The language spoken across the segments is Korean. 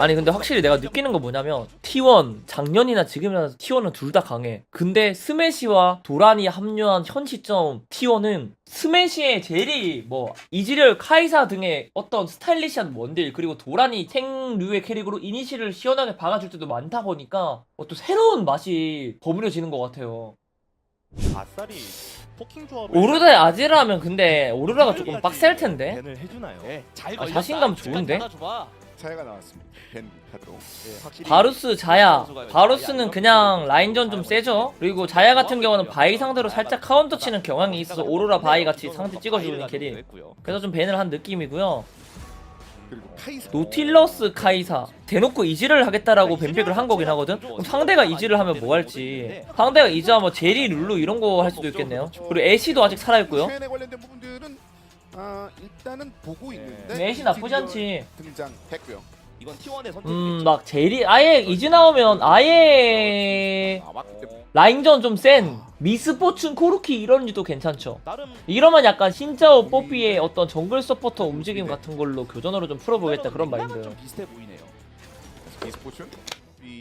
아니 근데 확실히 내가 느끼는 거 뭐냐면 T1 작년이나 지금이나 T1은 둘 다 강해 근데 스매시와 도란이 합류한 현 시점 T1은 스매시의 제리 뭐 이지렬 카이사 등의 어떤 스타일리시한 원딜 그리고 도란이 생류의 캐릭으로 이니시를 시원하게 박아줄 때도 많다 보니까 어, 또 새로운 맛이 버무려지는 것 같아요 아싸리 포킹 오르다의 아지라 하면 근데 오르라가 조금 빡셀 텐데? 네, 잘 아, 걸렸다. 자신감 좋은데? 받아줘봐. 차이가 나왔습니다. 벤 카드로. 네, 확실히 바루스 자야. 바루스는 그냥 라인전 좀 세죠? 그리고 자야 같은 경우는 바이 상대로 살짝 카운터 치는 경향이 있어서 오로라 바이 같이 상대 찍어주는 캐릭 그래서 좀 밴을 한 느낌이고요. 카이사. 노틸러스 카이사. 대놓고 이지를 하겠다라고 뱀픽을 한 거긴 하거든? 그럼 상대가 이지를 하면 뭐 할지. 상대가 이지하면 제리 룰루 이런 거 할 수도 있겠네요. 그리고 애쉬도 아직 살아있고요 아, 일단은 보고 있는데 네, 애쉬 나쁘지 않지 등장했고요. 이건 T1의 선택. 음 막 제리 아예 이지 나오면 아예 아, 막 그때 라인전 좀 센 미스포춘 코르키 이런 류도 괜찮죠. 나름 이러면 약간 신짜오 뽀삐의 어떤 정글 서포터 움직임 같은 걸로 교전으로 좀 풀어보겠다 그런 나름 마인드. 좀 비슷해 보이네요. e스포츠 이-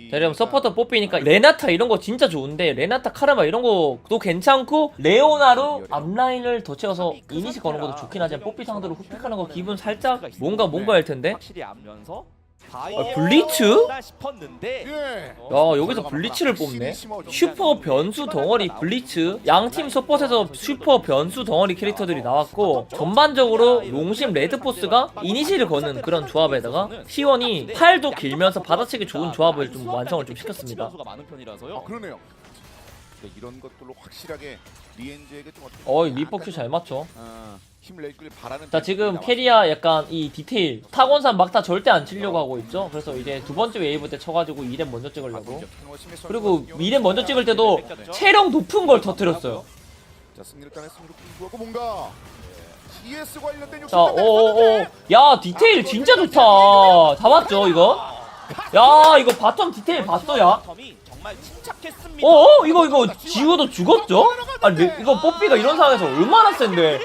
대령 서포터 뽑히니까 레나타 이런 거 진짜 좋은데 레나타 카르마 이런 거도 괜찮고 레오나로 앞라인을 더 채워서 이니시 거는 것도 좋긴 하지만 뽀삐 상대로 후픽하는 거 기분 살짝 뭔가 뭔가 할 텐데? 확실히 앞면서 아, 블리츠? 싶었는데. 예. 야 여기서 블리츠를 뽑네. 슈퍼 변수 덩어리 블리츠. 양팀 서폿에서 슈퍼 변수 덩어리 캐릭터들이 나왔고 전반적으로 롱심 레드포스가 이니시를 거는 그런 조합에다가 T1이 팔도 길면서 받아치기 좋은 조합을 좀 완성을 좀 시켰습니다. 많은 편이라서요. 아. 근데 이런 것들로 확실하게 리엔즈에게 좀 어떻게 어이 리퍼 큐 잘 맞춰 아, 힘을 내길 바라는 자 지금. 캐리아 약간 이 디테일 타곤산 막타 절대 안 치려고 하고 있죠 그래서 이제 두 번째 웨이브 때 쳐가지고 2렙 먼저 찍으려고 그리고 2렙 먼저 찍을 때도 체력 높은 걸 터뜨렸어요 자 승리를 따냈음에도 불구하고 뭔가 GS 관련된 자 오오오 야 디테일 진짜 좋다 다 봤죠 이거? 야 이거 바텀 디테일 봤어 야? 침착했습니다. 어? 이거 이거 지우도 죽었죠? 아 네, 이거 뽀삐가 이런 상황에서 얼마나 센데 야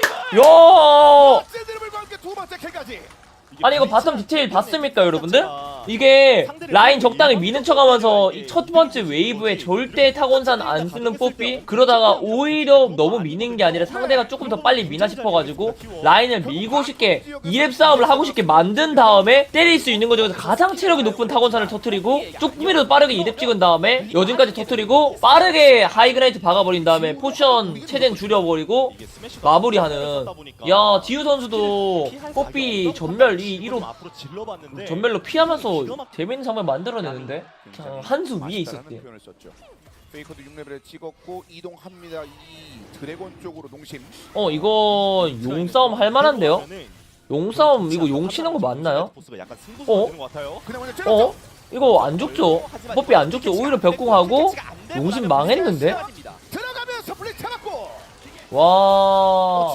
아니 이거 바텀 디테일 봤습니까 여러분들? 이게 라인 적당히 미는 척하면서 이첫 번째 웨이브에 절대 타곤산 안 쓰는 뽀삐 그러다가 오히려 너무 미는 게 아니라 상대가 조금 더 빨리 미나 싶어가지고 라인을 밀고 싶게 2렙 싸움을 하고 싶게 만든 다음에 때릴 수 있는 것 중에서 가장 체력이 높은 타곤산을 터트리고 조금이라도 빠르게 2렙 찍은 다음에 여진까지 터트리고 빠르게 하이그라이트 박아버린 다음에 포션 최대한 줄여버리고 마무리하는. 야 지우 선수도 뽀삐 전멸 이 1호 앞으로 질러봤는데 전멸로 피하면서 재밌는 상황 만들어내는데 자, 한수 위에 있었대. 페이커도 6레벨에 찍었고 이동합니다. 이 드래곤 쪽으로 농심. 어 이거 용 싸움 할 만한데요? 용 싸움 이거 용 치는 거 맞나요? 어? 어? 어? 이거 안 죽죠? 뽀삐 안 죽죠? 오히려 벽공하고 용신 망했는데? 잡았고. 어, 와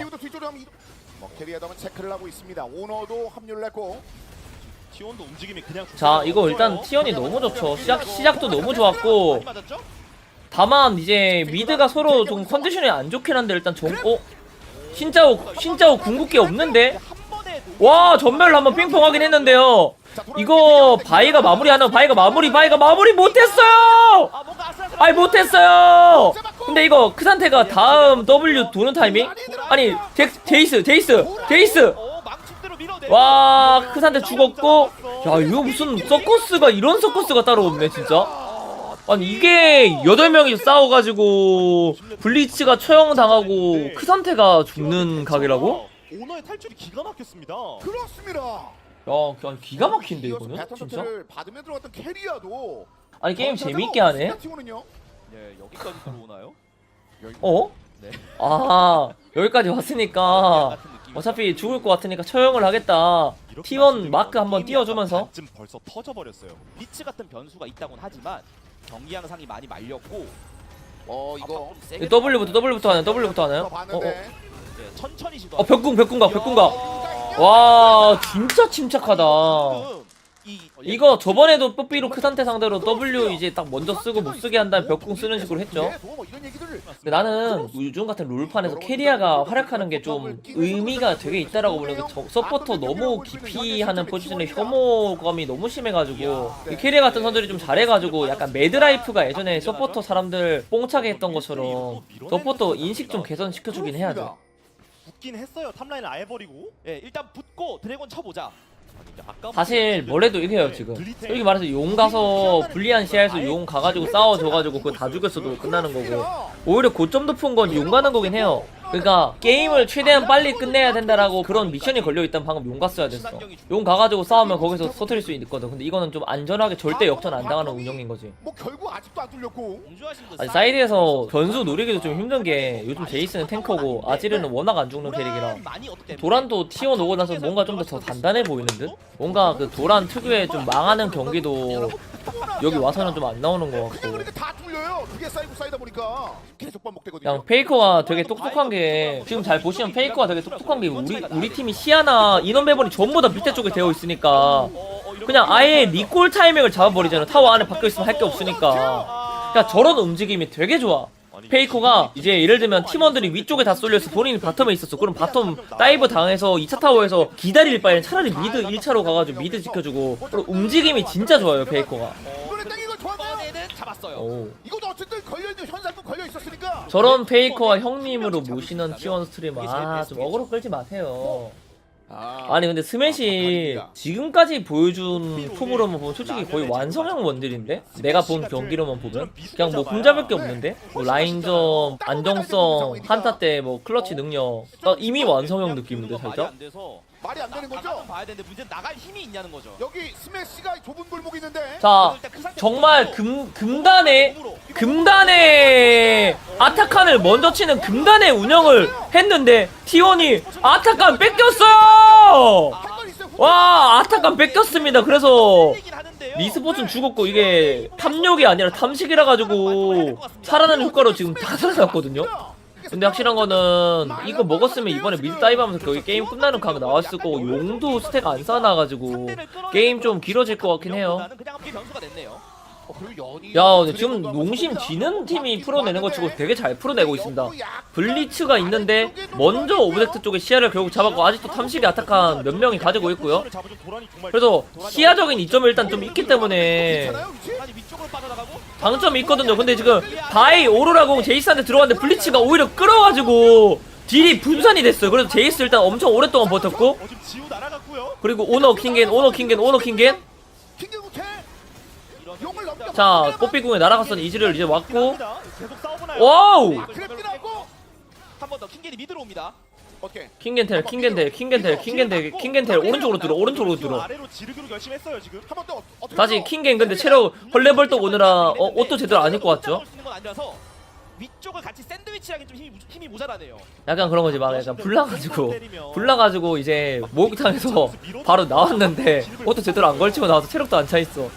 뭐 캐리어도 한번 체크를 하고 있습니다. 오너도 합류를 했고. 지원도 움직임이 그냥 자, 이거 일단 티언이 너무 좋죠. 시작- 시작도 너무 좋았고. 다만 이제 미드가 서로 좀 컨디션이 안 좋긴 한데 일단 정.. 어? 신짜오 신짜오 궁극기 없는데? 와 전멸로 한번 핑퐁 하긴 했는데요 이거. 바이가 마무리하는 바이가 마무리 바이가 마무리 못했어요 아이 못했어요 근데 이거 그 상태가 다음 W 도는 타이밍? 아니 제, 제이스 제이스 제이스! 와그 상태 죽었고. 야 이거 무슨 서커스가 이런 서커스가 따로 없네 진짜. 아니 이게 8명이 싸워가지고 블리츠가 처형당하고 그 상태가 죽는 각이라고? 오너의 탈출이 기가 막혔습니다. 그렇습니다. 야 그냥 기가 막힌데 이거는 진짜? 선택을 받으면 들어갔던 캐리어도 아니 게임 재밌게 하네 예, 여기까지 들어오나요? 어? 네. 아 여기까지 왔으니까 느낌이죠. 어차피 죽을 것 같으니까 처형을 하겠다 이렇게 T1 말씀드리면 마크 한번 띄워주면서 반쯤 벌써 터져버렸어요. 비츠 같은 변수가 있다곤 하지만 경기 양상이 많이 말렸고 어 이거 세게 W부터 W부터 하나요 W부터 하나요? 어, 어. 봤는데 네, 천천히 시도. 어 벽궁 벽궁각 벽궁각 와 진짜 침착하다 이 이거 저번에도 뽀삐로 크 상태 상대로 W 이제 딱 먼저 쓰고 못 쓰게 한 다음에 벽궁 쓰는 식으로 했죠. 네, 뭐 얘기들을 근데 나는 요즘 같은 롤판에서 캐리아가 활약하는 게 좀 의미가 되게 있다라고 보는 게 저- 서포터 너무 깊이 하는 포지션에 혐오감이 너무 심해가지고 이 캐리아 같은 선들이 좀 잘해가지고 약간 매드라이프가 예전에 서포터 사람들 뽕차게 했던 것처럼 서포터 인식 좀 개선시켜주긴 해야 돼. 붙긴 했어요. 탑라인을 아예 버리고. 예, 일단 붙고 드래곤 쳐보자. 사실 뭐래도 이래요 지금. 솔직히 말해서 용 가서 불리한 시야에서 용 가가지고 싸워줘가지고 그거 다 죽였어도 끝나는 거고. 오히려 고점 높은 건 용 가는 거긴 해요 그러니까 게임을 최대한 빨리 끝내야 된다라고 그런 미션이 걸려있다면 방금 용 갔어야 됐어. 용 가가지고 싸우면 거기서 터트릴 수 있거든. 근데 이거는 좀 안전하게 절대 역전 안 당하는 운영인 거지. 뭐 결국 아직도 안 뚫렸고. 아니 사이드에서 변수 노리기도 좀 힘든 게 요즘 제이스는 탱커고 아지르는 워낙 안 죽는 캐릭이라 도란도 T1 오고 나서 뭔가 좀더더 단단해 보이는 듯? 뭔가 그 도란 특유의 좀 망하는 경기도 여기 와서는 좀 안 나오는 것 같고. 그러니까. 그냥 페이커가 되게 똑똑한 게 지금 잘 보시면 페이커가 되게 똑똑한 게 우리 우리 팀이 시야나 인원 배분이 전부 다 밑에 쪽에 되어 있으니까. 그냥 아예 리콜 타이밍을 잡아버리잖아. 타워 안에 박혀 있으면 할 게 없으니까. 그러니까 저런 움직임이 되게 좋아. 페이커가 이제 예를 들면 팀원들이 위쪽에 다 쏠려서 본인이 바텀에 있었어. 그럼 바텀 다이브 당해서 2차 타워에서 기다릴 바에는 차라리 미드 1차로 가가지고 미드 지켜주고 움직임이 진짜 좋아요 페이커가 잡았어요. 오. 이것도 어쨌든 걸려있는 현상도 걸려 있었으니까. 저런 페이커와 형님으로 모시는 T1 스트리머 아좀 어그로 끌지 마세요 아니 근데 스매시 지금까지 보여준 폼으로만 보면 솔직히 거의 완성형 원딜인데? 내가 본 경기로만 보면 그냥 뭐 흠잡을 게 없는데? 뭐 라인점, 안정성, 한타 때 뭐 클러치 능력 나 이미 완성형 느낌인데 살짝? 말이 안 되는 거죠? 봐야 되는데 문제는 나갈 힘이 있냐는 거죠. 여기 스매시가 좁은 골목이 있는데. 자그 정말 금, 금단의. 금단의 아타칸을 먼저 치는 금단의 운영을 했는데 T1이 아타칸 뺏겼어요! 와 아타칸 뺏겼습니다 그래서. 미스포츠는 죽었고 이게 탐욕이 아니라 탐식이라 가지고 살아나는 효과로 지금 다 살아났거든요. 근데 확실한 거는 이거 먹었으면 이번에 미드 다이브하면서 거기 게임 끝나는 각 나왔을 거고 용도 스택 안 쌓아놔가지고 게임 좀 길어질 것 같긴 해요. 야 근데 지금 농심 지는 팀이 풀어내는 거 치고 되게 잘 풀어내고 있습니다. 블리츠가 있는데 먼저 오브젝트 쪽에 시야를 결국 잡았고 아직도 탐식이 아타칸 몇 명이 가지고 있고요. 그래서 시야적인 이점이 일단 좀 있기 때문에 장점이 있거든요. 근데 지금 바이 오로라공 제이스한테 들어갔는데 블리츠가 오히려 끌어가지고 딜이 분산이 됐어요. 그래서 제이스 일단 엄청 오랫동안 버텼고 어. 그리고 오너 킹겐 오너 킹겐 오너 킹겐 자 뽀삐궁에 날아갔던 이즈를 이제 왔고? 와우. 킹겐텔 킹겐텔 킹겐텔 킹겐텔 킹겐텔 오른쪽으로 들어 오른쪽으로 들어 다시? 킹겐 근데 체력 헐레벌떡 오느라 어, 옷도 제대로 안 입고 왔죠? 위쪽을 같이 샌드위치하기 좀 힘이, 힘이 모자라네요. 약간 그런 거지 막 약간 불나가지고 불나가지고 이제 목욕탕에서 바로 나왔는데 옷도 제대로 안 걸치고 나와서 체력도 안 차 있어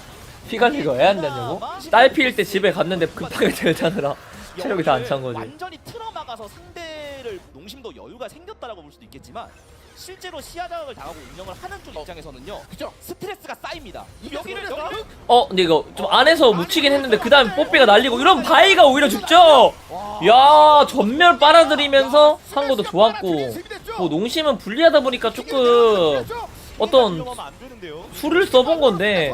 피 관리가 왜 안 되냐고? 딸 피일 때 집에 갔는데 급하게 들자느라 체력이 다 안 찬 거지 완전히 틀어막아서 상대를 농심도 여유가 생겼다라고 볼 수도 있겠지만 실제로 시야 장악을 당하고 운영을 하는 쪽 입장에서는요. 그죠? 스트레스가 쌓입니다. 여기를 어 근데 이거 좀 안에서 묻히긴 했는데 그 다음에 뽀삐가 날리고 이런 바이가 오히려 죽죠? 야 전멸 빨아들이면서 상고도 좋았고 뭐 농심은 불리하다 보니까 조금 어떤. 수를 써본 건데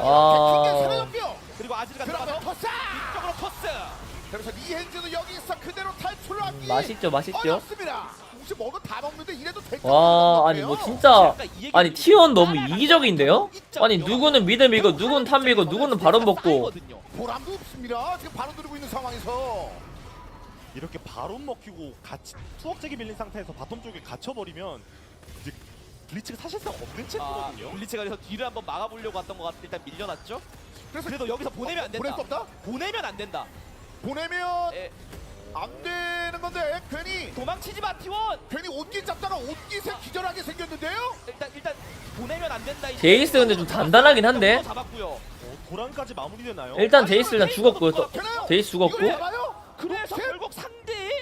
아. 사라졌고요. 그리고 아즈가 그러면 들어가서. 뒤쪽으로 토스. 그래서 이hen즈도 여기서 그대로 탈출을 하기 맛있죠 맛있죠? 어렵습니다. 혹시 먹은 다 먹는데 이래도 될것 와 아니. 뭐 진짜 아니 T1 너무 이기적인데요? 아니 누구는 미드 밀고 누구는 탑 밀고 누구는 바론 먹고 보람도 없습니다. 지금 바로 들고 있는 상황에서 이렇게 바로 먹히고 같이 투억제기 밀린 상태에서 바텀 쪽에 갇혀버리면 이제 블리츠가 사실상 없는 아, 채거든요. 블리츠가 그래서 뒤를 한번 막아보려고 왔던 것 같은데 일단 밀려났죠. 그래서 그래도 여기서 보내면 안 보낼 된다. 수 없다. 보내면 안 된다. 보내면 에, 안 되는 건데 괜히 도망치지 마 T1. 괜히 옷깃 잡다가 옷깃에 기절하게 생겼는데요. 일단 일단 보내면 안 된다. 이제. 제이스 근데 좀 단단하긴 한데 잡았고요. 어, 도란까지 마무리되나요? 일단 제이스 일단 죽었고 또 되나요? 제이스 죽었고 이걸? 그래서? 결국 상대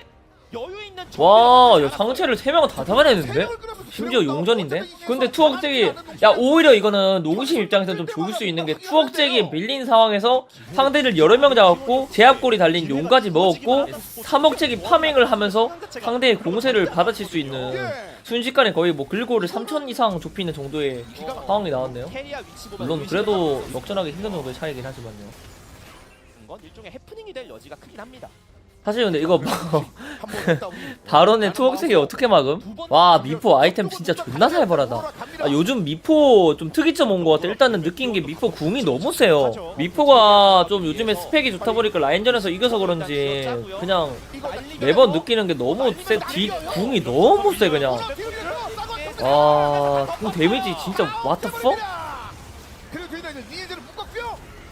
여유 있는 와 야, 상체를 3명은 다 잡아내는데? 세 심지어 용전인데? 근데 투억잭이 야 오히려 이거는 농심 입장에서 좀 좋을 수 있는 게 투억잭이 밀린 상황에서 상대를 여러 명 잡았고 제압골이 달린 용까지 먹었고 3억잭이 파밍을 하면서 상대의 공세를 받아칠 수 있는 순식간에 거의 뭐 글고를 3000 이상 좁히는 정도의 상황이 나왔네요 물론 그래도 역전하기 힘든 정도의 차이긴 하지만요 건 일종의 해프닝이 될 여지가 크긴 합니다. 사실 근데 이거 뭐 발언의 투억색이 어떻게 막음? 와 미포 아이템 진짜 존나 살벌하다 아, 요즘 미포 좀 특이점 온 것 같아 일단은 느낀 게 미포 궁이 너무 세요 미포가 좀 요즘에 스펙이 좋다 보니까 라인전에서 이겨서 그런지 그냥 매번 느끼는 게 너무 세 뒤 궁이 너무 세 그냥 와궁 데미지 진짜 fuck?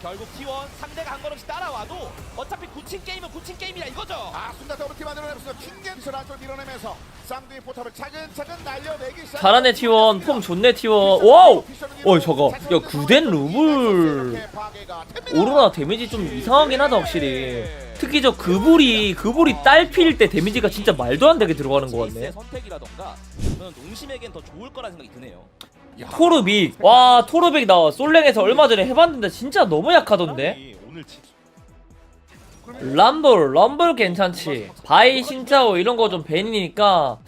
결국 T1 상대가 한 걸음씩 따라와도 어차피 굳힌 게임은 굳힌 게임이라 이거죠. 아 순간적으로 팀 만들어내면서 킹겐스를 안쪽 밀어내면서 쌍둥이 포탑을 차근차근 날려내기 시작. 잘하네 T1. 폼 좋네 T1. 와우! 어이 저거. 야 구된 루블 오로라 데미지 좀 이상하긴 하다 확실히. 특히 저 그불이 그불이 딸피일 때 데미지가 진짜 말도 안 되게 들어가는 것 같네. 선택이라던가 저는 농심에겐 더 좋을 거라 생각이 드네요. 토르빅 와 토르빅 나 솔랭에서 얼마 전에 해봤는데 진짜 너무 약하던데? 지- 럼블 럼블 괜찮지. 바이 신짜오 이런 거 좀 벤이니까.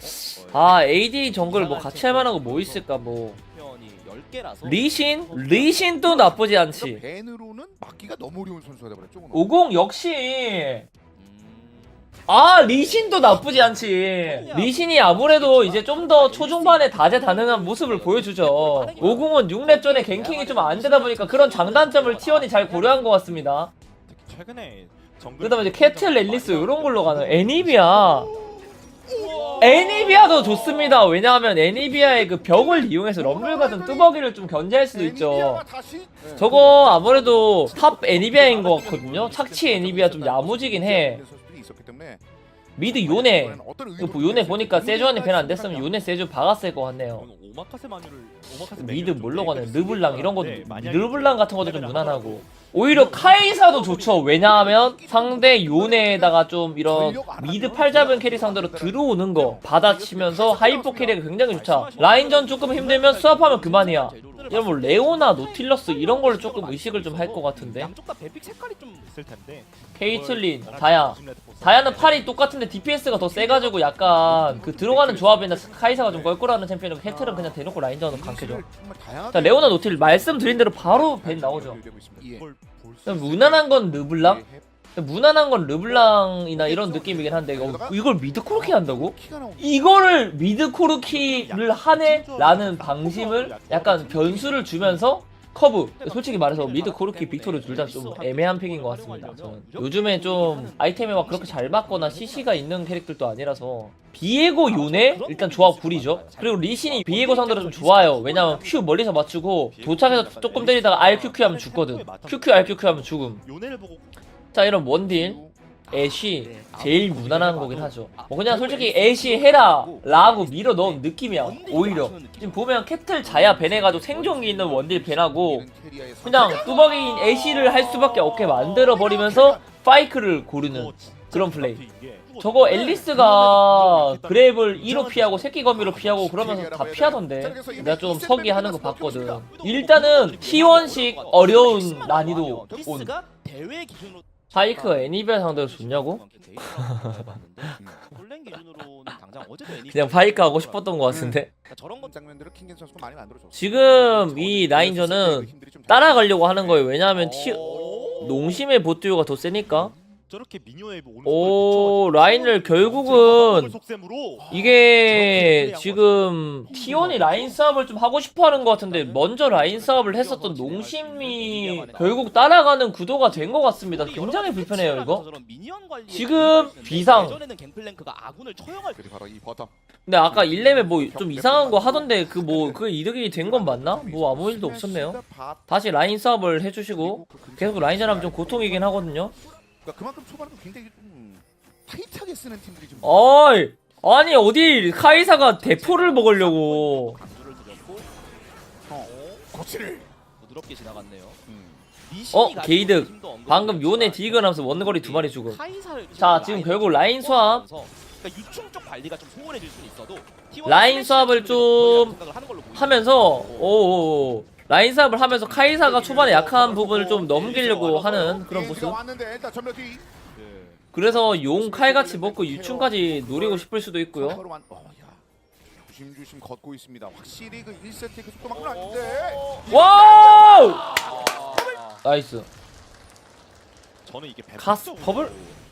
아 AD 정글 뭐 같이 할 만한 거 뭐 있을까 뭐. 편이 10개라서. 리신? 리신도 나쁘지 않지. 벤으로는 막기가 너무 어려운 선수가 돼버렸죠. 오늘. 50 역시 아 리신도 나쁘지 않지. 리신이 아무래도 이제 좀 더 초중반에 다재다능한 모습을 보여주죠. 50은 6렙 전에 갱킹이 좀 안 되다 보니까 그런 장단점을 T1이 잘 고려한 것 같습니다. 그 다음에 이제 캐틀 렐리스 이런 걸로 가는 애니비아. 애니비아도 좋습니다. 왜냐하면 애니비아의 그 벽을 이용해서 럼블 같은 뚜벅이를 좀 견제할 수도 있죠. 네. 저거 아무래도 탑 애니비아인 것 같거든요. 착취 애니비아 좀 야무지긴 해 있었기 때문에 미드 요네 어떤 그뭐 요네 보니까 세주안이 벤안 됐으면 요네 세주 박았을 것 같네요. 오마카세 마뉴를 오마카세 미드 뭘로 가네? 르블랑 이런 것도 만약에 르블랑 같은 것도 좀 무난하고 오히려 카이사도 좋죠. 왜냐하면 상대 요네에다가 좀 이런 미드 팔 잡은 캐리 상대로 들어오는 거 받아치면서 하이퍼 캐리가 굉장히 좋다. 라인전 조금 힘들면 수압하면 그만이야. 이런 뭐 레오나 노틸러스 이런 걸로 조금 의식을 좀 할 것 같은데. 케이틀린, 다야. 다야는 팔이 똑같은데 DPS가 더 세가지고 약간 그 들어가는 조합이나 카이사가 좀 껄끄러워하는 챔피언이고 캐틀은 그냥 대놓고 라인전으로 강캐죠. 자 레오나 노틸 말씀드린 대로 바로 벤 나오죠. 무난한 건 르블랑? 무난한 건 르블랑이나 이런 느낌이긴 한데 이거, 이걸 미드 코르키 한다고? 이거를 미드 코르키를 하네? 라는 방심을 약간 변수를 주면서 커브. 솔직히 말해서 미드 코르키 빅토르 둘 다 좀 애매한 픽인 것 같습니다. 저는 요즘에 좀 아이템에 막 그렇게 잘 맞거나 CC가 있는 캐릭터도 아니라서 비에고 요네 일단 조합 구리죠. 그리고 리신이 비에고 상대로 좀 좋아요. 왜냐면 Q 멀리서 맞추고 도착해서 조금 때리다가 RQQ 하면 죽거든. QQ RQQ 하면 죽음. 자 이런 원딜 애쉬 제일 무난한 거긴 하죠 뭐 그냥 솔직히 애쉬 해라 라고 밀어 넣은 느낌이야 오히려 지금 보면 캐틀 자야 벤 해가지고 생존기 있는 원딜 벤하고 그냥 뚜벅이인 애쉬를 할 수밖에 없게 만들어 버리면서 파이크를 고르는 그런 플레이 저거 앨리스가 그랩을 2로 피하고 새끼 거미로 피하고 그러면서 다 피하던데 내가 좀 서기 하는 거 봤거든 일단은 T1식 어려운 난이도 온 파이크가 애니비아 상대로 좋냐고? 그냥 파이크 하고 싶었던 것 같은데. 지금 이 라인전은 따라가려고 하는 거예요 왜냐하면 티... 농심의 보트요가 더 세니까 저렇게 미니어에 오는 오 라인을 결국은 이게 지금 T1이 라인 싸움을 좀 하고 싶어 하는 것 같은데 먼저 라인 싸움을 했었던 농심이 결국 따라가는 구도가 된 것 같습니다. 굉장히 불편해요 이거. 지금 비상. 근데 아까 1렘에 뭐 좀 이상한 거 하던데 그 뭐 그 이득이 된 건 맞나? 뭐 아무 일도 없었네요. 다시 라인 싸움을 해주시고 계속 라인 전 하면 좀 고통이긴 하거든요 그러니까 그만큼 초반에 굉장히 좀 타이트하게 쓰는 팀들이 좀. 어이 아니 어디 카이사가 대포를 먹으려고 강조를 드렸고 어. 거치를. 부드럽게 지나갔네요. 음. 어, 언급을 방금 요네 디그나면서 원거리 두 마리 죽음 카이사를 자 지금 결국 라인 수압 그러니까 유충 쪽 관리가 좀 소홀해질 수는 있어도 T1 라인 수합을 좀. 하면서 오오오 라인 사업을 하면서 카이사가 초반에 약한 부분을 좀 넘기려고 하는 그런 비행기가 모습. 그래서 용 칼같이 먹고 유충까지 노리고 싶을 수도 있고요 어, 야. 조심조심 걷고 있습니다. 확실히 그 1세트 그 속도 만큼은 아닌데. 와우 나이스 저는 이게 가스 버블?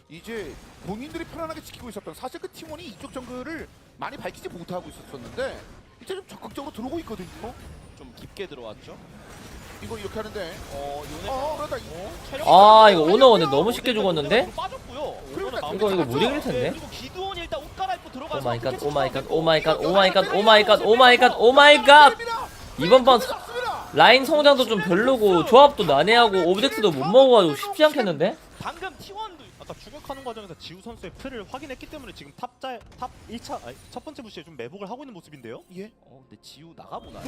이제 본인들이 편안하게 지키고 있었던 사실 그 팀원이 이쪽 정글을 많이 밝히지 못하고 있었었는데 이제 좀 적극적으로 들어오고 있거든요. 좀 깊게 들어왔죠. 이거 이렇게 하는데 어, 요네 어 그러다 이- 체력 아 이거 오너 근데 너무 쉽게 죽었는데 빠졌고요. 그러니까 이거 이거 못 이길 텐데 그리고 기두원이 일단 옷 갈아입고 들어가서 오 마이 갓, 어떻게 오 마이 갓, 오 마이 갓, 오 마이 갓, 오 마이 갓, 오 마이 갓, 오 마이 갓. 이번 판 사-. 라인 성장도 좀 별로고 조합도 난해하고 오브젝트도 못 먹어가지고 쉽지 않겠는데? 방금 T1도 아까 추격하는 과정에서 지우 선수의 플을 확인했기 때문에 지금 탑자 탑 1차 아니, 첫 번째 부시에 좀 매복을 하고 있는 모습인데요. 예. 어, 근데 지우 나가보나.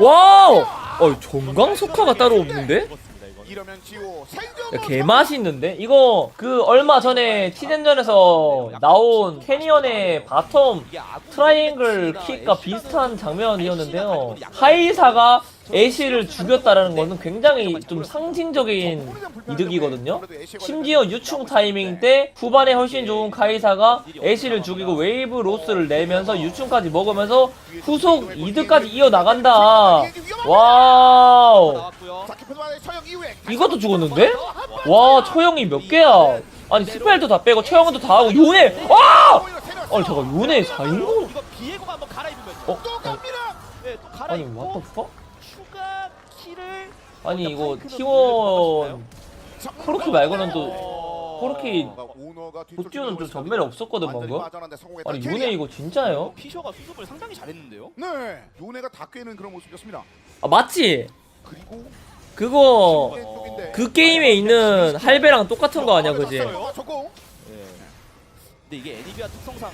와우! 어 정강 석화가 따로 없는데? 죽었습니다. 이러면 지호 생존. 야, 개 맛있는데? 이거 그 얼마 전에 티덴전에서 나온 캐니언의 바텀 트라이앵글 킥과 비슷한 장면이었는데요. 하이사가 애쉬를 죽였다라는 것은 굉장히 좀 상징적인 이득이거든요. 심지어 유충 타이밍 때 후반에 훨씬 좋은 카이사가 애쉬를 죽이고 웨이브 로스를 내면서 유충까지 먹으면서 후속 이득까지 이어나간다. 와우. 이것도 죽었는데? 와, 처형이 몇 개야? 아니, 스펠도 다 빼고 처형도 다 하고 요네! 와! 아니, 잠깐, 요네 4인공? 이거 비에고가 한번 갈아입으면요. 어? 네, 또 아니, what the fuck? 아니, 이거 파이크는 T1 자, 코르키 말고는 또 어... 코르키 오너가 보티오는 좀 전멸이 없었거든, 방금? 아니, 요네 이거 진짜예요? 피셔가 수습을 상당히 잘했는데요. 네, 요네가 다 꿰는 그런 모습이었습니다. 아, 맞지? 그리고 그거, 그 게임에 있는 할배랑 똑같은 거 아니야, 그지? 저거. 네. 근데 이게 애니비아 특성상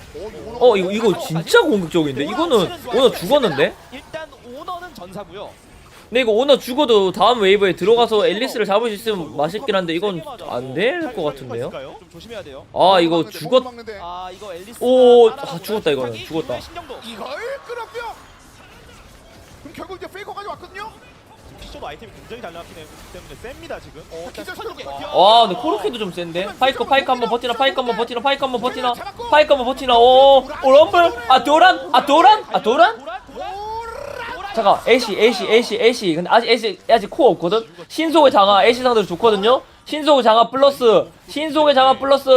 어, 이거, 이거 진짜 공격적인데? 이거는 오너 죽었는데? 일단 오너는 전사고요. 근데 이거 오너 죽어도 다음 웨이브에 들어가서 앨리스를 잡을 수 있으면 맛있긴 한데 이건 안 될 것 같은데요? 좀 조심해야 돼요. 아 이거 죽었 아 이거 앨리스 오, 아, 죽었다, 이거는. 죽었다. 이걸. 그럼 결국 이제 페이커까지 왔거든요. 피셔도 아이템이 굉장히 잘 나왔기 때문에 셉니다 지금. 어, 기절 스톱. 와 근데 코르키도 좀 센데? 파이커 파이커 한번 버티나 파이커 한번 버티나 파이커 한번 버티나 파이커 한번 버티나 오, 오 럼블 아 도란 아 도란 아 도란 잠깐 애쉬 애쉬 애쉬 애쉬. 근데 아직 애쉬 아직 코어 없거든? 신속의 장화 애쉬 상대로 좋거든요? 신속의 장화 플러스 신속의 장화 플러스.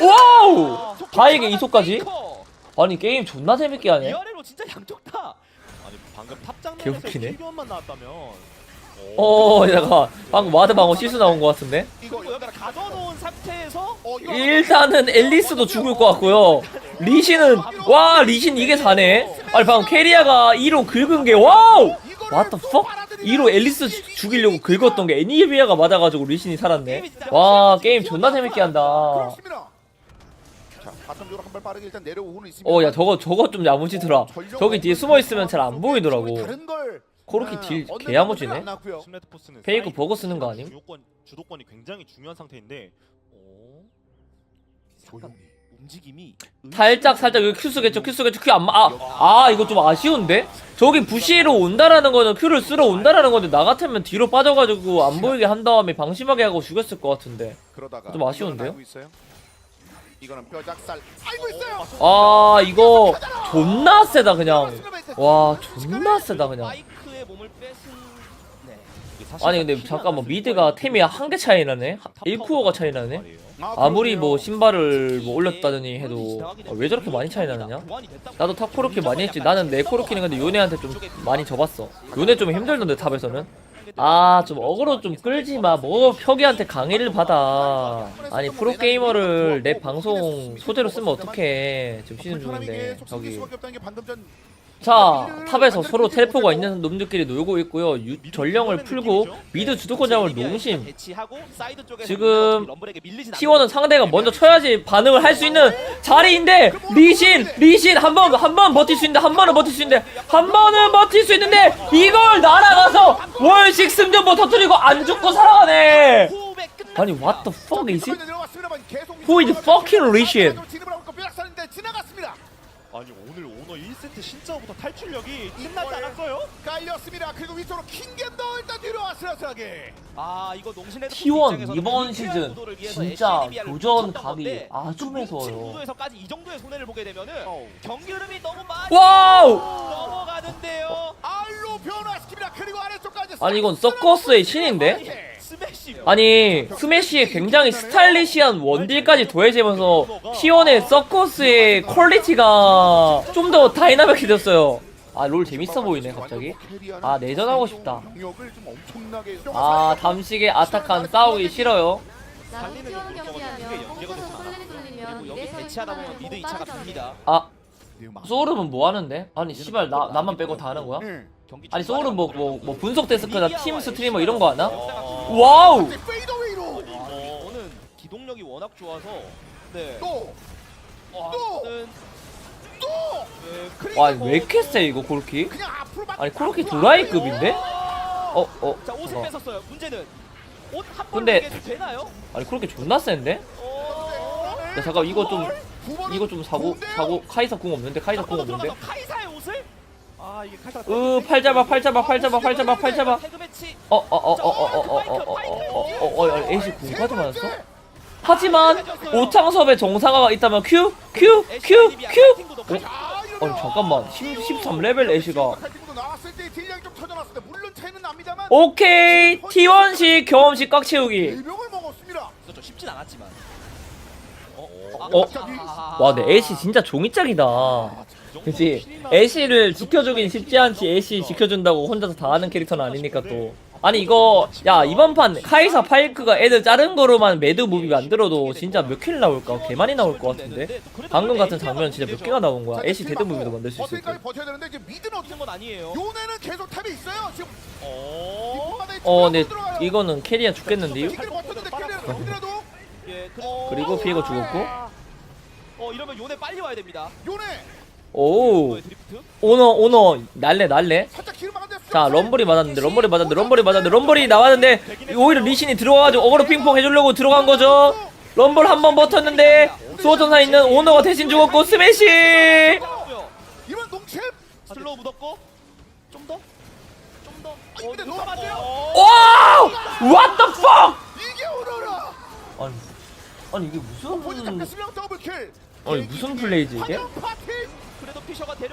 와우! 바에게 이속까지? 아니 게임 존나 재밌게 하네. 위아래로 진짜 양쪽 다. 아니 방금 탑 장면에서 개웃기네. 어 잠깐 방금 와드 방어 실수 나온 것 같은데 이거 여기다 가둬놓은 상태에서 어, 이거 일단은 앨리스도 죽을 것 같고요. 리신은 와 리신 이게 사네. 아니 방금 캐리아가 2로 긁은 게 와우. What the fuck? 2로 앨리스 주- 죽이려고 긁었던 게 애니비아가 맞아가지고 리신이 살았네. 와 게임 존나 재밌게 한다. 그렇습니다. 자, 바텀쪽으로 한발 빠르게 일단 내려오고는 있습니다. 어야 저거 저거 좀 야무지더라. 저기 뒤에 숨어 있으면 잘 안 보이더라고. 다른 걸 코르키 아, 딜 개야무지네. 포스는 페이크 사이드 버거 쓰는 거 아님? 주도권 주도권이 굉장히 중요한 상태인데. 어? 조용히. 움직임이 살짝 살짝 여기 큐 쓰겠죠 큐 쓰겠죠 큐안 마. 아, 아 이거 좀 아쉬운데? 저기 부시로 온다라는 거는 큐를 쓰러 온다라는 건데 나 같으면 뒤로 빠져가지고 안 보이게 한 다음에 방심하게 하고 죽였을 것 같은데. 그러다가 좀 아쉬운데요? 이거는 알고 있어요? 이거는 뼈작살 알고 있어요. 아 이거 존나 세다 그냥 와 존나 세다 그냥 아니 근데 잠깐만 미드가 템이 한 개 차이 나네? 1쿠어가 차이 나네? 아무리 뭐 신발을 뭐 올렸다더니 해도 아, 왜 저렇게 많이 차이 나느냐? 나도 탑 코르키 많이 했지. 나는 내 코르키는 근데 요네한테 좀 많이 접었어. 요네 좀 힘들던데 탑에서는? 아 좀 어그로 좀 끌지마. 뭐 혁이한테 강의를 받아. 아니 프로게이머를 내 방송 소재로 쓰면 어떡해. 지금 시즌 중인데 저기 자 탑에서 서로 텔포가 있는 놈들끼리 놀고 있고요. 유, 전령을 풀고 미드 주도권 잡을 농심. 지금 T1은 상대가 먼저 쳐야지 반응을 할 수 있는 자리인데 리신 리신 한 번 한 번 버틸 수 있는데 한 번은 버틸 수 있는데 한 번은 버틸 수 있는데 이걸 날아가서 월식 승전보 터뜨리고 안 죽고 살아가네. 아니 what the fuck is it? 계속 Who is fucking 지나갔습니다. 아니 오늘 오너 1세트 신짜오부터 탈출력이 끝나지 않았어요? 깔렸습니다. 그리고 위쪽으로 킹겐더 일단 뒤로 아슬아슬하게. 아 이거 농신 T1 이번 시즌 진짜 교전 각이 아주 매서워요. 구도에서까지 이 정도의 손해를 보게 되면은 어우. 경기 흐름이 너무 많이 와우! 넘어가는데요. 알로 변화시킵니다. 그리고 아래쪽까지 아니 이건 서커스의 신인데? 아니 스매시에 굉장히 스타일리시한 원딜까지 도해지면서 T1의 서커스의 퀄리티가 좀 더 다이나믹해졌어요 아 롤 재밌어 보이네 갑자기 아 내전하고 싶다 아 담식의 아타칸 싸우기 싫어요 아, 아 소름은 뭐하는데? 아니 씨발 나, 나만 빼고 다 하는 거야? 아니 소울은 뭐 뭐 뭐 분석 데스크나 팀 스트리머 어. 이런 거 하나? 와. 와우! 페이더웨이로 아, 이거는 기동력이 워낙 좋아서 네. 또 와, 또! 이거는 또! 네, 그리고 와왜 이렇게 세 이거 코르키? 그냥 아니 코르키 드라이급인데? 어 어. 자 옷을 잠깐. 뺏었어요. 문제는 옷한 근데- 번에 되나요? 아니 코르키 존나 센데? 어. 야 잠깐 이거 좀 이거 좀 사고 사고 카이사 궁 없는데 카이사 궁 없는데? 으 팔 잡아 팔 잡아 팔 잡아 팔 잡아 팔 잡아 태그 매치 어어 어 어 어 어 어 어 어 에이시 궁까지 맞았어? 하지만 오창섭의 정상화가 있다면 Q Q Q Q 어? 아니 잠깐만 13레벨 애쉬가 오케이 T1식 경험식 꽉 채우기. 그렇죠 쉽진 않았지만 어? 와 근데 애쉬 진짜 종이짝이다 그치? 애쉬를 지켜주긴 쉽지 않지. 애쉬 지켜준다고 혼자서 다 하는 캐릭터는 아니니까 또. 아니 이거 야 이번 판 카이사 파이크가 애들 자른 거로만 매드 무비 만들어도 진짜 몇 킬 나올까? 개 많이 나올 것 같은데? 방금 같은 장면 진짜 몇 개가 나온 거야? 애쉬 데드 무비도 만들 수 있을 버틸까지 듯. 버텨야 되는데 이제 미드는 어떻게 어떤 건 아니에요. 요네는 계속 탑에 있어요. 지금. 어. 어 근데 이거는 캐리아 죽겠는데요? 예, 그, 그리고 피해가 죽었고? 어 이러면 요네 빨리 와야 됩니다. 요네 오. 오너 오너. 날래 날래. 자 럼블이 맞았는데 럼블이 맞았는데 럼블이 맞았는데 럼블이 나왔는데 오히려 리신이 들어와가지고 어그로 핑퐁 해주려고 들어간 거죠? 럼블 한 번 버텼는데 수호천사 있는 오너가 대신 죽었고 스매시! 이번 농채 슬로우 묻었고? 좀 더, 좀 더. 아니, 근데 너무 안 돼요. 와우! What the fuck? 이게 오너라. 아니 아니 이게 본인 무슨 잡혔으면 더블킬. 아니 무슨 플레이지 이게? 파티.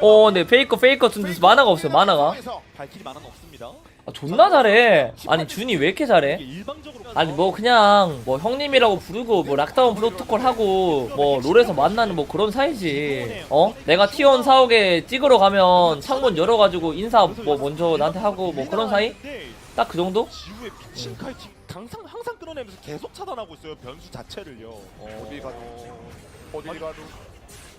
어 근데 페이커 페이커 준데 만화가 없어요 만화가 발키리 만화는 없습니다. 아, 존나 잘해 아니 준이 왜 이렇게 잘해 아니 뭐 그냥 뭐 형님이라고 부르고 뭐 락다운 프로토콜 하고 뭐 롤에서 만나는 뭐 그런 사이지 어? 내가 T1 사옥에 찍으러 가면 창문 열어가지고 인사 뭐 먼저 나한테 하고 뭐 그런 사이? 딱 그 정도? 지우의 미친 카이팅 항상 항상 끌어내면서 계속 차단하고 있어요 변수 자체를요. 어디 가도 어디 가도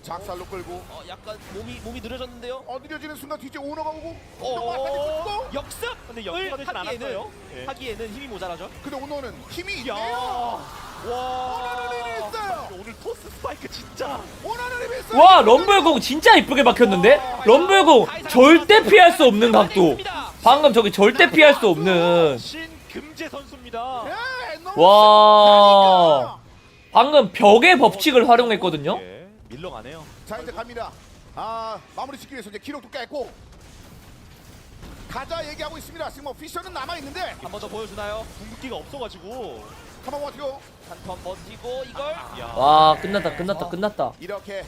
작살로 끌고 어 약간 몸이 몸이 느려졌는데요. 어디려지는 순간 뒤에 오너가 오고 어 역습. 근데 역습가 되진 하기에는 않았어요. 예. 하기에는 힘이 모자라죠. 근데 오너는 힘이 야. 있네요. 오너는 힘이 와. 있어요. 오늘 토스 스파이크 진짜. 오너는 힘이 있어요. 와 럼블공 진짜 이쁘게 박혔는데? 럼블공 절대 피할 수 없는 각도 방금 저기 절대 피할 수 없는 신 금재 선수입니다. 예, 와 방금 벽의 법칙을 활용했거든요? 예, 밀러가네요. 자 이제 갑니다. 아 마무리 짓기 위해서 이제 기록도 깼고 가자 얘기하고 있습니다. 지금 뭐 피셔는 남아 있는데 한 번 더 보여주나요? 궁극기가 없어가지고. 한번 버티고 한 턴 버티고 이걸 야. 와 끝났다 끝났다 끝났다 이렇게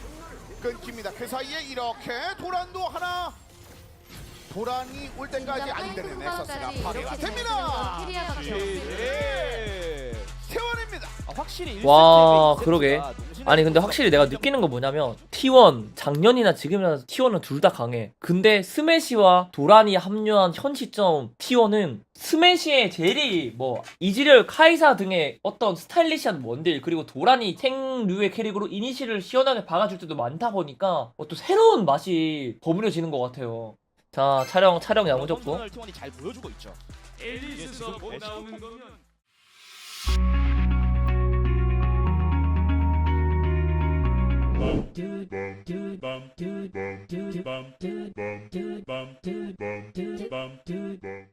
끊깁니다. 그 사이에 이렇게 도란도 하나 도란이 올 때까지 안 되는 넥서스가 파괴가 됩니다. 캐리아가 예. 세원입니다. 아, 확실히 와, 1세트의 그러게. 아니 근데 확실히 내가 느끼는 거 뭐냐면 T1 작년이나 지금이나 T1은 둘 다 강해. 근데 스매시와 도란이 합류한 현 시점 T1은 스매시의 제리 뭐 이지렬 카이사 등의 어떤 스타일리시한 원딜 그리고 도란이 생류의 캐릭으로 이니시를 시원하게 박아줄 때도 많다 보니까 어, 또 새로운 맛이 버무려지는 것 같아요. 자 촬영 촬영 야무졌고. 선수를 T1이 잘 보여주고 있죠. bum, do bum, do bum, do bum, do bum, do bum, do bum.